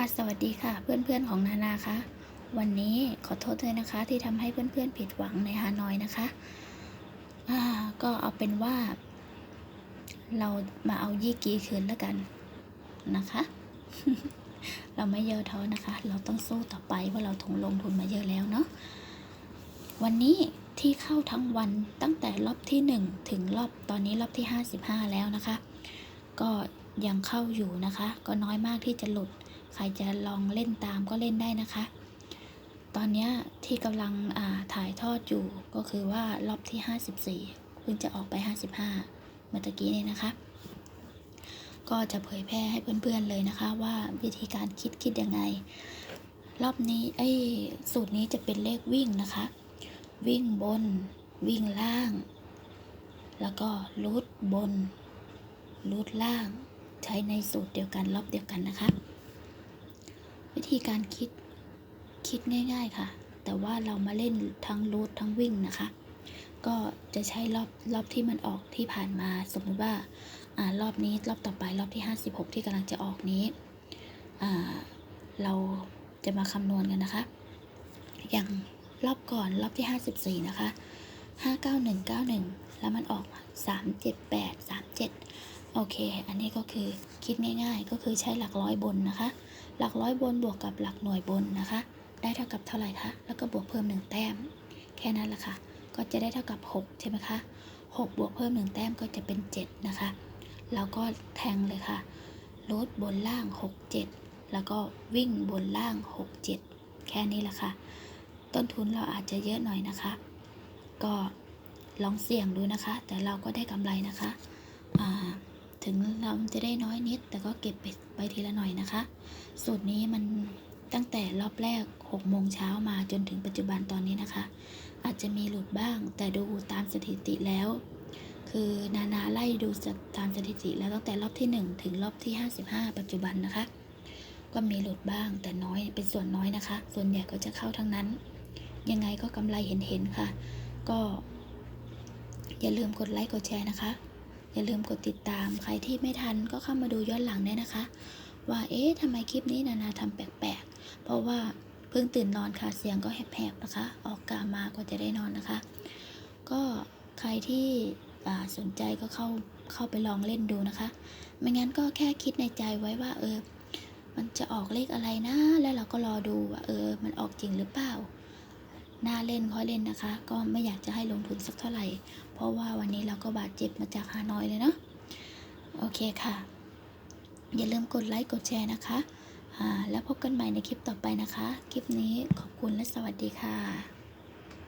ค่ะ สวัสดีค่ะ เพื่อนๆของนานาคะวันนี้ขอโทษด้วยนะคะ ที่ทำให้เพื่อนๆผิดหวังในฮานอยนะคะอ่าก็เอาเป็นว่า เรามาเอายี่กีคืนแล้วกันนะคะ เราไม่เยอะท้อนะคะ เราต้องสู้ต่อไปว่าเราถงลงทุนมาเยอะแล้วเนาะวันนี้ที่เข้าทั้งวันตั้งแต่รอบที่หนึ่งถึงรอบตอนนี้รอบที่ห้าสิบห้าแล้วนะคะ ก็ยังเข้าอยู่นะคะ ก็น้อยมากที่จะหลุด ใครจะลองเล่นตามก็เล่นได้นะคะ ตอนนี้ที่กำลังถ่ายทอดอยู่ก็คือว่ารอบที่ 54 เพิ่งจะออกไป 55 เมื่อกี้นี่นะคะ ก็จะเผยแพร่ให้เพื่อนๆเลยนะคะว่าวิธีการคิดคิดยังไง รอบนี้ไอ้สูตรนี้จะเป็นเลขวิ่งนะคะ วิ่งบน วิ่งล่าง แล้วก็รูดบนรูดล่างใช้ในสูตรเดียวกันรอบเดียวกันนะคะ วิธีการคิดคิดง่าย ๆค่ะ แต่ว่าเรามาเล่นทั้งรูททั้งวิ่งนะคะ ก็จะใช้รอบรอบที่มันออกที่ผ่านมา สมมุติว่าอ่ารอบนี้รอบต่อไปรอบที่ 56 ที่กำลังจะออกนี้อ่าเราจะมาคำนวณกันนะคะ อย่างรอบก่อนรอบที่ 54 นะคะ59191 แล้วมันออก 378 37 โอเค อันนี้ก็คือคิดง่ายๆ ก็คือใช้หลักร้อยบนนะคะ หลักร้อยบนบวกกับหลักหน่วยบนนะคะ ได้เท่ากับเท่าไหร่คะ แล้วก็บวกเพิ่มหนึ่งแต้ม แค่นั้นแหละค่ะ ก็จะได้เท่ากับ 6 ใช่ไหมคะ 6 บวกเพิ่มหนึ่งแต้มก็จะเป็น 7 นะคะ แล้วก็แทงเลยค่ะรูทบนล่าง 6 7 แล้วก็วิ่งบนล่าง 6 7 แค่นี้แหละค่ะ ต้นทุนเราอาจจะเยอะหน่อยนะคะ ก็ลองเสี่ยงดูนะคะ แต่เราก็ได้กำไรนะคะ ถึงเราจะได้น้อยนิด แต่ก็เก็บไปไปทีละหน่อยนะคะ สูตรนี้มันตั้งแต่รอบแรก6โมงเช้ามาจนถึงปัจจุบันตอนนี้นะคะ อาจจะมีหลุดบ้าง แต่ดูตามสถิติแล้ว คือนานาไล่ดูตามสถิติแล้วตั้งแต่รอบที่ 1 ถึงรอบที่ 55 ปัจจุบันนะคะ ก็มีหลุดบ้างแต่น้อยเป็นส่วนน้อยนะคะ ส่วนใหญ่ก็จะเข้าทั้งนั้น ยังไงก็กำไรเห็นๆค่ะ ก็อย่าลืมกดไลค์กดแชร์นะคะ อย่าลืมกดติดตาม ใครที่ไม่ทันก็เข้ามาดูย้อนหลังได้นะคะ ว่าเอ๊ะทำไมคลิปนี้นานาทำแปลกๆ เพราะว่าเพิ่งตื่นนอนค่ะเสียงก็แหบๆนะคะ ออกกามาก็จะได้นอนนะคะ ก็ใครที่สนใจก็เข้าเข้าไปลองเล่นดูนะคะ ไม่งั้นก็แค่คิดในใจไว้ว่า เออ มันจะออกเลขอะไรนะ แล้วเราก็รอดูว่าเออ มันออกจริงหรือเปล่า น่าเล่นค่อยเล่นนะคะ ก็ไม่อยากจะให้ลงทุนสักเท่าไหร่ เพราะว่าวันนี้เราก็บาดเจ็บมาจากฮานอยเลยเนาะโอเคค่ะ อย่าลืมกดไลค์กดแชร์นะคะอ่าแล้วพบกันใหม่ในคลิปต่อไปนะคะ คลิปนี้ขอบคุณและสวัสดีค่ะ